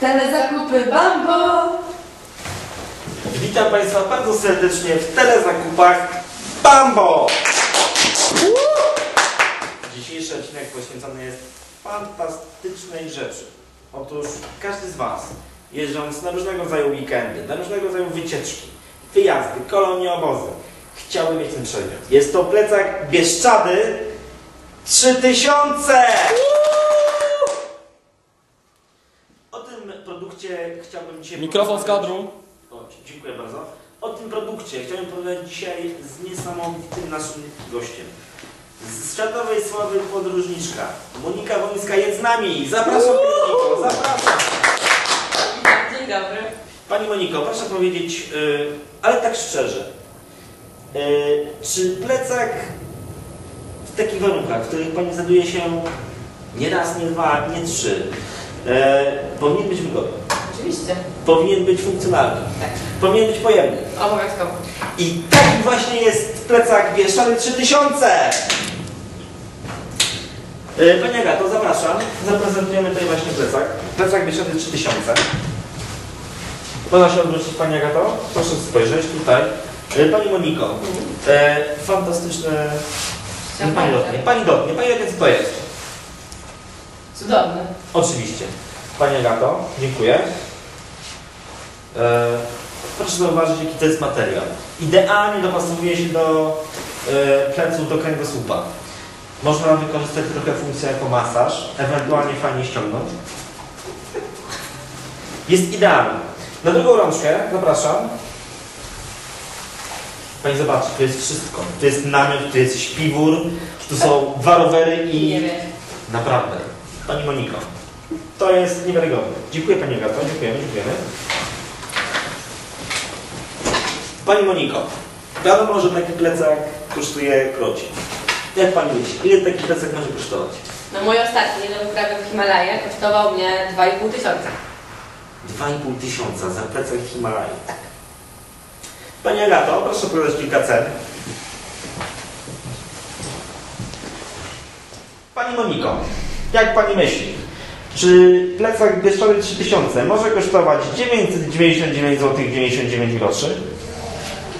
Telezakupy Bambo! Witam Państwa bardzo serdecznie w telezakupach Bambo! Dzisiejszy odcinek poświęcony jest fantastycznej rzeczy. Otóż każdy z Was, jeżdżąc na różnego rodzaju weekendy, na różnego rodzaju wycieczki, wyjazdy, kolonie, obozy, chciałby mieć ten przedmiot. Jest to plecak Bieszczady 3000! O tym produkcie chciałbym dzisiaj Mikrofon z kadru. o, dziękuję bardzo. O tym produkcie chciałem powiedzieć dzisiaj z niesamowitym naszym gościem. Z światowej sławy podróżniczka. Monika Wolińska jest z nami. Zapraszam Moniko, zapraszam. Dzień dobry. Pani Moniko, proszę powiedzieć, y, ale tak szczerze, y, czy plecak w takich warunkach, w których Pani znajduje się nie raz, nie dwa, nie trzy, y, powinien być wygodny, Oczywiście. powinien być funkcjonalny, Tak. powinien być pojemny. Obowiązkowo. I taki właśnie jest plecak Bieszczady 3000! E, Pani Agato, zapraszam. Zaprezentujemy tutaj właśnie plecak. Plecak Bieszczady 3000. Można się odwrócić Pani Agato? Proszę spojrzeć tutaj. E, Pani Moniko, e, fantastyczne... Nie, Pani dotnie, Pani dotnie, Pani wie co to jest. Cudowny. Oczywiście. Pani Agato, dziękuję. E, proszę zauważyć, jaki to jest materiał. Idealnie dopasowuje się do e, pleców do kręgosłupa. Można wykorzystać trochę funkcję jako masaż, ewentualnie fajnie ściągnąć. Jest idealny. Na drugą rączkę zapraszam. Pani zobaczy, to jest wszystko. To jest namiot, to jest śpiwór, tu są dwa rowery i... Naprawdę. Pani Moniko. To jest niewiarygodne. Dziękuję Pani Agato. Dziękujemy, dziękujemy. Pani Moniko. Wiadomo, że taki plecak kosztuje kroci. Jak Pani myśli, ile taki plecak może kosztować? No mój ostatni do wyprawy w Himalaje kosztował mnie 2,5 tysiąca. 2,5 tysiąca za plecak Himalaj. Pani Agato, proszę podać kilka cen. Pani Moniko, jak Pani myśli? Czy plecak Bieszczady 3000 może kosztować 999 zł 99 groszy?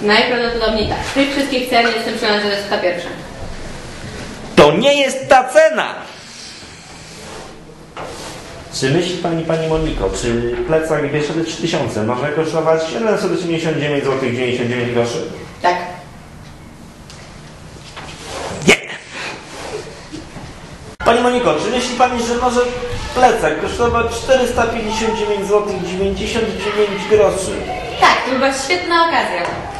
Najprawdopodobniej tak. Z tych wszystkich cen jestem przekonana, że to jest ta pierwsza. To nie jest ta cena! Czy myśli Pani, Pani Moniko, czy plecak Bieszczady 3000 może kosztować 789 zł 99 groszy? Tak. Nie! Pani Moniko, czy myśli Pani, że może plecak kosztować 459 zł 99 groszy? Tak, to była świetna okazja.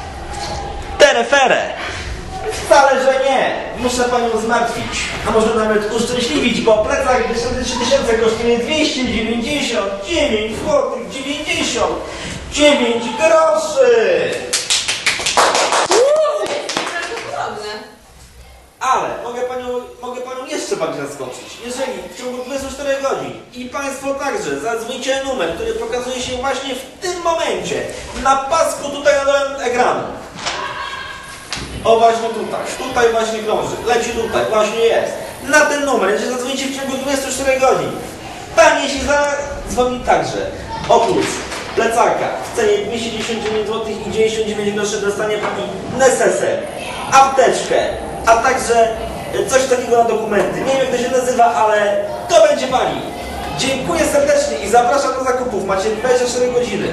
Terefere! Wcale, że nie! Muszę Panią zmartwić, a może nawet uszczęśliwić, bo plecak Bieszczady 3000 kosztuje 299 zł 99 groszy! Ale mogę panią, mogę panią jeszcze bardziej zaskoczyć. Jeżeli w ciągu 24 godzin i Państwo także zadzwonicie numer, który pokazuje się właśnie w tym momencie na pasku tutaj na dole ekranu. O właśnie tutaj, tutaj właśnie krąży, leci tutaj, właśnie jest. Na ten numer, jeżeli zadzwonicie w ciągu 24 godzin, Pani się zadzwoni także. Oprócz plecaka w cenie 299 zł i 99 groszy dostanie Pani neseser, apteczkę, a także e, coś takiego na dokumenty. Nie wiem jak to się nazywa, ale to będzie Pani. Dziękuję serdecznie i zapraszam do zakupów. Macie 24 godziny.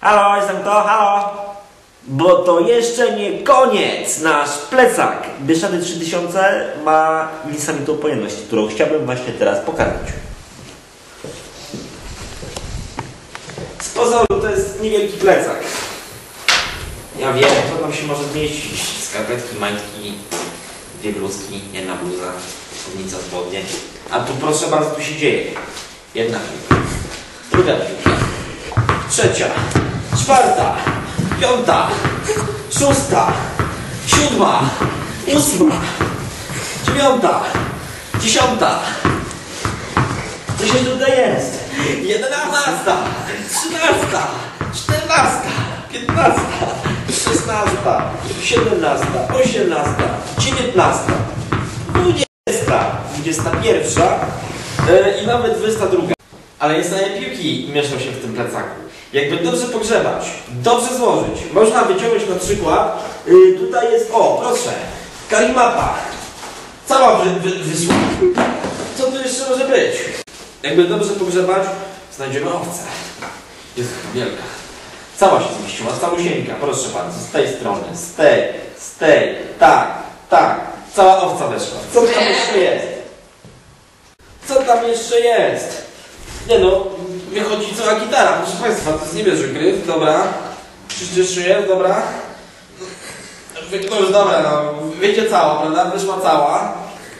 Halo, jestem to, halo. Bo to jeszcze nie koniec. Nasz plecak Bieszczady 3000 ma niesamowitą pojemność, którą chciałbym właśnie teraz pokazać. Z pozoru to jest niewielki plecak. Ja wiem, co tam się może zmieścić. Skarpetki, majtki, dwie bluzki, jedna bluza, spódnica, spodnie. A tu proszę bardzo, tu się dzieje. Jedna piłka, druga piłka, trzecia, czwarta, piąta, szósta, siódma, ósma, dziewiąta, dziesiąta. Co się tutaj jest? Jedenasta, trzynasta, czternasta, piętnasta, szesnasta, siedemnasta, osiemnasta, dziewiętnasta, 21 e, i nawet 22. Ale jest stanie piłki mieszczą się w tym plecaku. Jakby dobrze pogrzebać, dobrze złożyć, można wyciągnąć na przykład, y, tutaj jest, o proszę, kalimapa. Cała wy, wy. Co tu jeszcze może być? Jakby dobrze pogrzebać, znajdziemy owcę. Jest wielka. Cała się zmieściła, całusieńka, proszę bardzo, z tej strony, z tej, z tej, tak, tak. Cała owca weszła. Co tam jeszcze jest? Co tam jeszcze jest? Nie no, wychodzi cała gitara, proszę Państwa, to jest niebieży gryf, dobra. Jest, dobra. To już dobra, no, wyjdzie cała, prawda? Wyszła cała.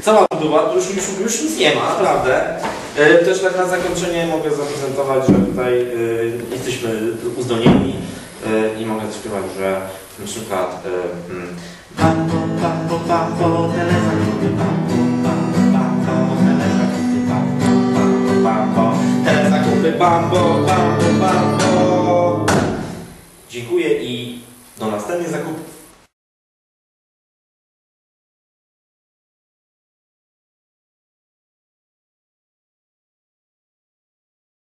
Cała budowa, to już, już, już nic nie ma, naprawdę. E, też tak na zakończenie mogę zaprezentować, że tutaj e, jesteśmy uzdolnieni e, i mogę śpiewać, że na przykład e, mm, telezakupy, bambo, bambo, bambo. Dziękuję i do następnych zakupów.